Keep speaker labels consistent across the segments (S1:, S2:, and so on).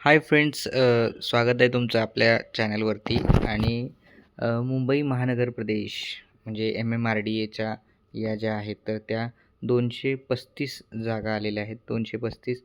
S1: Hi friends स्वागत आहे तुमचं आपल्या चॅनलवरती आणि मुंबई महानगर प्रदेश म्हणजे एम एम आर डी एच्या या ज्या आहेत तर त्या दोनशे पस्तीस जागा आलेल्या आहेत. दोनशे पस्तीस.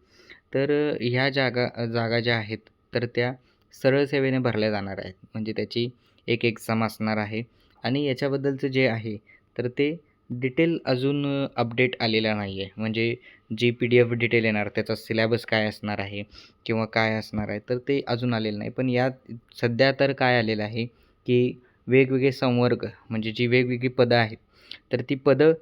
S1: तर ह्या जागा जागा ज्या आहेत तर त्या सरळ सेवेने भरल्या जाणार आहेत. म्हणजे त्याची एक एक्झाम असणार आहे. आणि याच्याबद्दलचं जे आहे तर ते डिटेल अजून अपडेट आलेला नाही आहे म्हणजे G P D F detail येणार त्याचा सिलॅबस काय असणार आहे किंवा काय असणार आहे तर ते अजून आलेलं नाही. पण यात सध्या तर काय आलेलं आहे की वेगवेगळे संवर्ग म्हणजे जी वेगवेगळी पदं आहेत तर ती पदं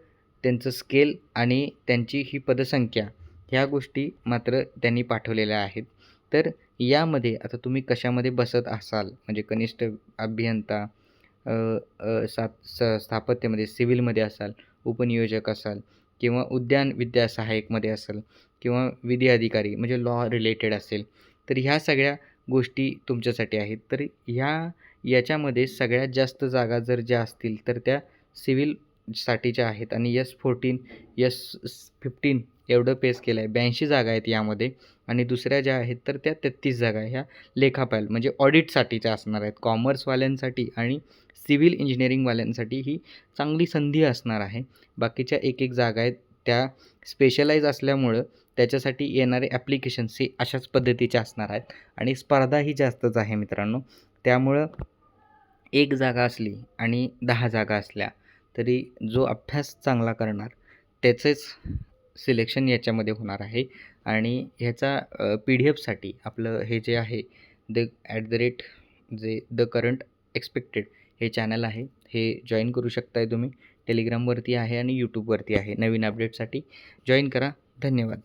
S1: त्यांचं स्केल आणि त्यांची ही पदसंख्या ह्या गोष्टी मात्र त्यांनी पाठवलेल्या आहेत. तर यामध्ये आता तुम्ही कशामध्ये बसत असाल? म्हणजे कनिष्ठ अभियंता सात स स्थापत्यामध्ये सिव्हिलमध्ये असाल उपनियोजक असाल किंवा उद्यान विद्या सहाय्यकमध्ये असाल किंवा विधी अधिकारी म्हणजे लॉ रिलेटेड असेल तर ह्या सगळ्या गोष्टी तुमच्यासाठी आहेत. तर ह्या याच्यामध्ये सगळ्यात जास्त जागा जर ज्या असतील तर त्या साठीच्या आहेत. आणि यस फोर्टीन यस फिफ्टीन एवढं पेस केलं आहे ब्याऐंशी जागा आहेत यामध्ये. आणि दुसऱ्या ज्या आहेत तर त्या तेहतीस जागा ह्या लेखापाल म्हणजे ऑडिटसाठीच्या असणार आहेत. कॉमर्सवाल्यांसाठी आणि सिव्हिल इंजिनिअरिंगवाल्यांसाठी ही चांगली संधी असणार आहे. बाकीच्या एक एक जागा आहेत. त्या स्पेशलाइज असल्यामुळं त्याच्यासाठी येणारे ॲप्लिकेशन्स हे अशाच पद्धतीचे असणार आहेत. आणि स्पर्धाही जास्तच आहे मित्रांनो. त्यामुळं एक जागा असली आणि दहा जागा असल्या तरी जो अभ्यास चांगला करणार त्याचेच सिलेक्शन याच्यामध्ये होणार आहे. आणि ह्याचा पी डी एफसाठी आपलं हे जे आहे द ॲट द रेट जे द करंट एक्सपेक्टेड हे चॅनल आहे हे जॉईन करू शकताय तुम्ही. टेलिग्रामवरती आहे आणि यूट्यूबवरती आहे. नवीन अपडेटसाठी जॉईन करा. धन्यवाद.